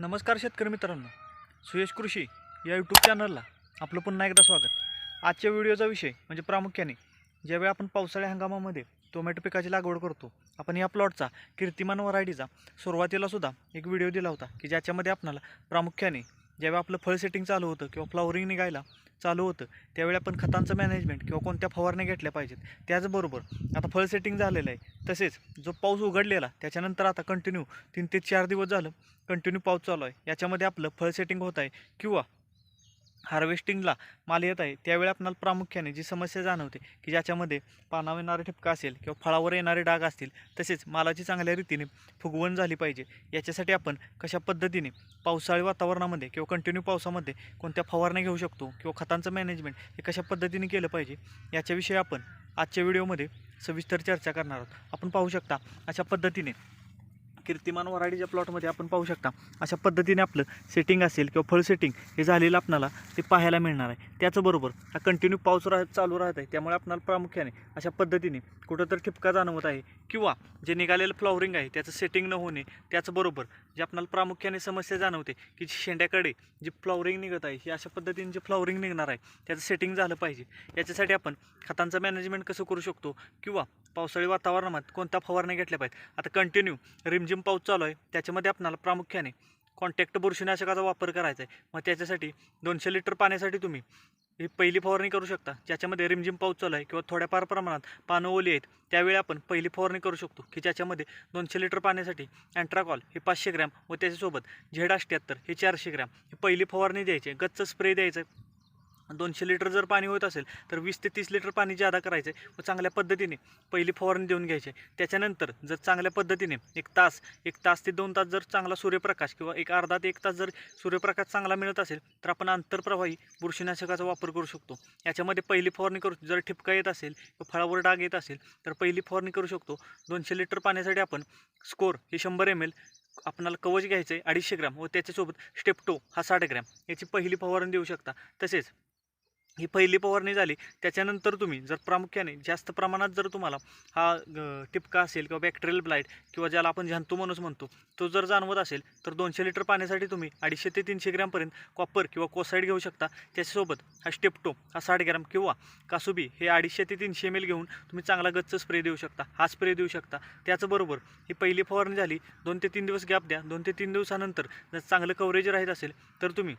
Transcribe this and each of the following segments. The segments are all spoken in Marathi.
नमस्कार शेतकरी मित्रांनो. सुयश कृषी या यूट्यूब चॅनलला आपलं पुन्हा एकदा स्वागत. आजच्या व्हिडिओचा विषय म्हणजे प्रामुख्याने ज्यावेळी आपण पावसाळ्या हंगामामध्ये टोमॅटो पिकाची लागवड करतो आपण या प्लॉटचा कीर्तिमान व्हरायटीचा सुरुवातीला सुद्धा एक व्हिडिओ दिला होता की ज्याच्यामध्ये आपणाला प्रामुख्याने ज्यावेळी आपलं फळ सेटिंग चालू होतं किंवा फ्लॉवरिंग निघायला चालू होतं त्यावेळी आपण खतांचं मॅनेजमेंट किंवा कोणत्या फवारण्या घेतल्या पाहिजेत त्याचबरोबर आता फळ सेटिंग झालेलं आहे. तसेच जो पाऊस उघडलेला त्याच्यानंतर आता कंटिन्यू तीन ते चार दिवस झालं कंटिन्यू पाऊस चालू आहे. याच्यामध्ये आपलं फळ सेटिंग होत आहे किंवा हार्वेस्टिंगला माल येत आहे त्यावेळी आपणाला प्रामुख्याने जी समस्या जाणवते की ज्याच्यामध्ये पानावर येणारे ठिपका असेल किंवा फळावर येणारे डाग असतील तसेच मालाची चांगल्या रीतीने फुगवण झाली पाहिजे. याच्यासाठी आपण कशा पद्धतीने पावसाळी वातावरणामध्ये किंवा कंटिन्यू पावसामध्ये कोणत्या फवारण्या घेऊ शकतो किंवा खतांचं मॅनेजमेंट हे कशा पद्धतीने केलं पाहिजे याच्याविषयी आपण आजच्या व्हिडिओमध्ये सविस्तर चर्चा करणार आहोत. आपण पाहू शकता अशा पद्धतीने कीर्तिमान वराडीच्या प्लॉटमध्ये आपण पाहू शकता अशा पद्धतीने आपलं सेटिंग असेल किंवा फळ सेटिंग हे झालेलं आपणाला ते पाहायला मिळणार आहे. त्याचबरोबर हा कंटिन्यू पाऊस राहत चालू राहत आहे. त्यामुळे आपणाला प्रामुख्याने अशा पद्धतीने कुठंतरी ठिपका जाणवत आहे. किंवा जे निघालेलं फ्लॉवरिंग आहे त्याचं सेटिंग न होणे त्याचबरोबर जे आपणाला प्रामुख्याने समस्या जाणवते की जी शेंड्याकडे जी फ्लॉवरिंग निघत आहे ही अशा पद्धतीने जे फ्लॉवरिंग निघणार आहे त्याचं सेटिंग झालं पाहिजे. याच्यासाठी आपण खतांचं मॅनेजमेंट कसं करू शकतो किंवा पावसाळी वातावरणात कोणत्या फवारण्या घेतल्या पाहिजेत? आता कंटिन्यू रिमझिम पाऊस चालू आहे त्याच्यामध्ये आपणाला प्रामुख्याने कॉन्टॅक्ट बुरशीनाशकाचा वापर करायचा आहे. मग त्याच्यासाठी दोनशे लिटर पाण्यासाठी तुम्ही ही पहिली फवारणी करू शकता. ज्याच्यामध्ये रिमझिम पाऊस चालू आहे किंवा थोड्याफार प्रमाणात पानं ओली आहेत त्यावेळी आपण पहिली फवारणी करू शकतो की ज्याच्यामध्ये दोनशे लिटर पाण्यासाठी अँट्राकॉल हे पाचशे ग्रॅम व त्याच्यासोबत झेड अष्ट्याहत्तर हे चारशे ग्रॅम ही पहिली फवारणी द्यायची गच्च स्प्रे द्यायचं आहे दोनशे लिटर जर पाणी होत असेल तर वीस ते तीस लिटर पाणी जादा करायचं आहे व चांगल्या पद्धतीने पहिली फवारणी देऊन घ्यायची आहे. त्याच्यानंतर जर चांगल्या पद्धतीने एक तास एक तास ते दोन तास जर चांगला सूर्यप्रकाश किंवा एक अर्धा ते एक तास जर सूर्यप्रकाश चांगला मिळत असेल तर आपण आंतरप्रवाही बुरशीनाशकाचा वापर करू शकतो. याच्यामध्ये पहिली फवारणी करू जर ठिपका येत असेल किंवा फळावर डाग येत असेल तर पहिली फवारणी करू शकतो. दोनशे लिटर पाण्यासाठी आपण स्कोर हे शंभर एम एल आपणाला कवच घ्यायचं आहे अडीचशे ग्रॅम व त्याच्यासोबत स्टेप्टो हा साठ ग्रॅम याची पहिली फवारणी देऊ शकता. तसेच ही पहिली फवारणी झाली त्याच्यानंतर तुम्ही जर प्रामुख्याने जास्त प्रमाणात जर तुम्हाला हा टिपका असेल किंवा बॅक्टेरियल ब्लाईट किंवा ज्याला आपण झंतुमनस म्हणतो तो जर जाणवत असेल तर दोनशे लिटर पाण्यासाठी तुम्ही अडीचशे ते तीनशे ग्रॅमपर्यंत कॉपर किंवा कोसाईड घेऊ शकता. त्याच्यासोबत हा स्टेप्टो हा साठ ग्रॅम किंवा कासुबी हे अडीचशे ते तीनशे एम एल घेऊन तुम्ही चांगला गच्च स्प्रे देऊ शकता हा स्प्रे देऊ शकता. त्याचबरोबर ही पहिली फवारणी झाली दोन ते तीन दिवस गॅप द्या. दोन ते तीन दिवसानंतर जर चांगलं कव्हरेज राहत असेल तर तुम्ही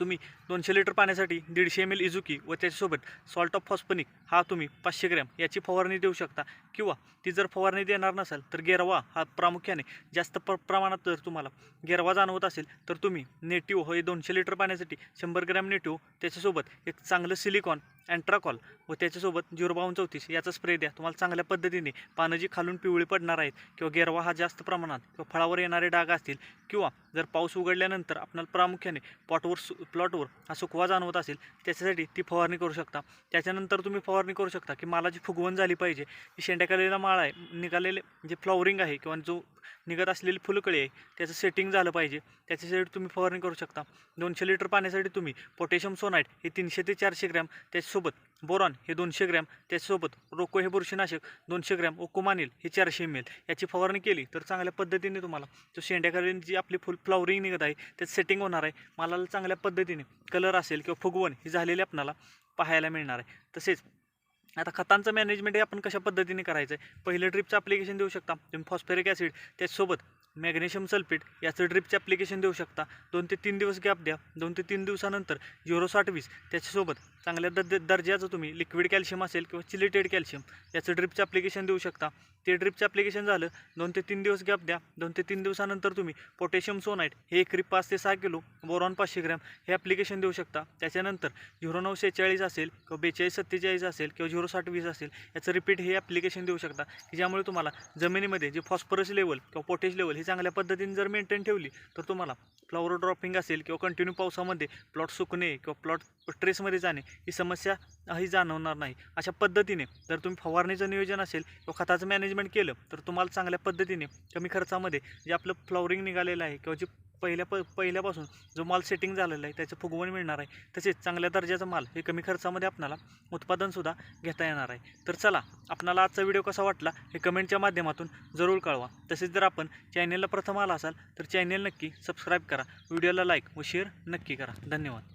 तुम्ही दोनशे लिटर पाण्यासाठी दीडशे एम एल इझुकी व त्याच्यासोबत सॉल्ट ऑफ फॉस्पनिक हा तुम्ही पाचशे ग्रॅम याची फवारणी देऊ शकता. किंवा ती जर फवारणी देणार नसाल तर गेरवा हा प्रामुख्याने जास्त प्र प्रमाणात जर तुम्हाला गेरवा जाणवत असेल तर तुम्ही नेटिव हे दोनशे लिटर पाण्यासाठी शंभर ग्रॅम नेटिव त्याच्यासोबत एक चांगलं सिलिकॉन अँट्राकॉल व त्याच्यासोबत झिरो चौतीस याचा स्प्रे द्या. तुम्हाला चांगल्या पद्धतीने पानं जी खालून पिवळी पडणार आहेत किंवा गेरवा हा जास्त प्रमाणात किंवा फळावर येणारे डाग असतील किंवा जर पाऊस उघडल्यानंतर आपल्याला प्रामुख्याने पॉटवर सु प्लॉटवर हा सुकवा जाणवत असेल त्याच्यासाठी ती फवारणी करू शकता. त्याच्यानंतर तुम्ही फवारणी करू शकता की मालाची फुगवण झाली पाहिजे. की शेंड्याकालेला माळ आहे. निघालेले जे फ्लॉवरिंग आहे किंवा जो निघत असलेली फुलकळी आहे त्याचं सेटिंग झालं पाहिजे. त्याच्यासाठी तुम्ही फवारणी करू शकता. दोनशे लिटर पाण्यासाठी तुम्ही पोटॅशियम सोनाईट हे तीनशे ते चारशे ग्रॅम त्याच्यासोबत बोरॉन हे दोनशे ग्रॅम त्याच्यासोबत रोको हे बुरशीनाशक दोनशे ग्रॅम ओकोमानिल हे चारशे एम एल याची फवारणी केली तर चांगल्या पद्धतीने तुम्हाला जो शेंड्याकडे जी आपली फुल फ्लॉवरिंग निघत आहे त्याचं सेटिंग होणार आहे. मालाला चांगल्या पद्धतीने कलर असेल किंवा फुगवण ही झालेली आपणाला पाहायला मिळणार आहे. तसेच आता खतांचं मॅनेजमेंट हे आपण कशा पद्धतीने करायचं आहे पहिलं ट्रिपचं ॲप्लिकेशन देऊ शकता. तुम्ही फॉस्फेरिक ॲसिड त्याचसोबत मॅग्नेशियम सल्फेट याचं ड्रिपचं ॲप्लिकेशन देऊ शकता. दोन ते तीन दिवस गॅप द्या. दोन ते तीन दिवसानंतर झिरो साठ वीस त्याच्यासोबत चांगल्या द दर्जाचं तुम्ही लिक्विड कॅल्शियम असेल किंवा चिलिटेड कॅल्शियम याचं ड्रिपचं ॲप्लिकेशन देऊ शकता. ते ड्रिपचं ॲप्लिकेशन झालं दोन ते तीन दिवस गॅप द्या. दोन ते तीन दिवसानंतर तुम्ही पोटॅशियम सोनाईट हे एकरी पाच ते सहा किलो बोरॉन पाचशे ग्रॅम हे ॲप्लिकेशन देऊ शकता. त्याच्यानंतर झिरो नऊ शेहेचाळीस असेल किंवा बेचाळीस सत्तेचाळीस असेल किंवा झिरो साठ वीस असेल याचं रिपीट हे ॲप्लिकेशन देऊ शकता. की ज्यामुळे तुम्हाला जमिनीमध्ये जे फॉस्फरस लेवल किंवा पोटॅश लेवल ही चांगल्या पद्धतीने जर मेंटेन ठेवली तर तुम्हाला फ्लॉवर ड्रॉपिंग असेल किंवा कंटिन्यू पावसामध्ये प्लॉट सुकणे किंवा प्लॉट ट्रेसमध्ये जाणे ही समस्या ही जाणवणार नाही. अशा पद्धतीने जर तुम्ही फवारणीचं नियोजन असेल किंवा खताचं मॅनेजमेंट केलं तर तुम्हाला चांगल्या पद्धतीने कमी खर्चामध्ये जे आपलं फ्लॉवरिंग निघालेलं आहे किंवा जे पहिल्या प पहिल्यापासून जो माल सेटिंग झालेला आहे त्याचं फुगवण मिळणार आहे तसेच चांगल्या दर्जाचा माल हे कमी खर्चामध्ये आपणाला उत्पादनसुद्धा घेता येणार आहे. तर चला आपणाला आजचा व्हिडिओ कसा वाटला हे कमेंटच्या माध्यमातून जरूर कळवा. तसेच जर आपण चॅनेलला प्रथम आला असाल तर चॅनेल नक्की सबस्क्राईब करा. व्हिडिओला लाईक व शेअर नक्की करा. धन्यवाद.